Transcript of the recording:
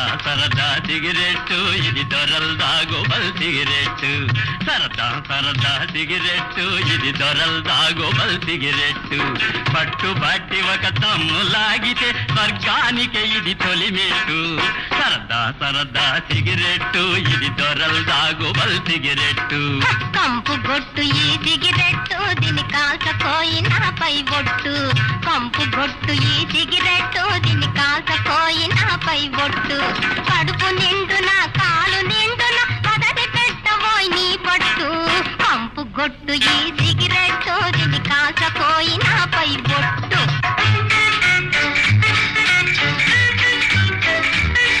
సరదా సరదా సిగరెట్టు ఇది దొరల్ దాగోబల్ సిగరెట్టు. సరదా సరదా సిగరెట్టు ఇది దొరల్ దాగోబల్ సిగరెట్టు. పట్టు పట్టి ఒక తమ్ము లాగితే స్వర్గానికి ఇది తొలిమేటు సరదా సరదా సిగరెట్టు ఇది దొరల్ దాగోబల్ సిగరెట్టు. కంపు గొట్టు ఈ సిగరెట్టు దీని కాల్చకోయిన పై బొట్టు కంపు గొట్టు ఈ సిగరెట్టు ಕೊಟ್ಟು ಇದೆ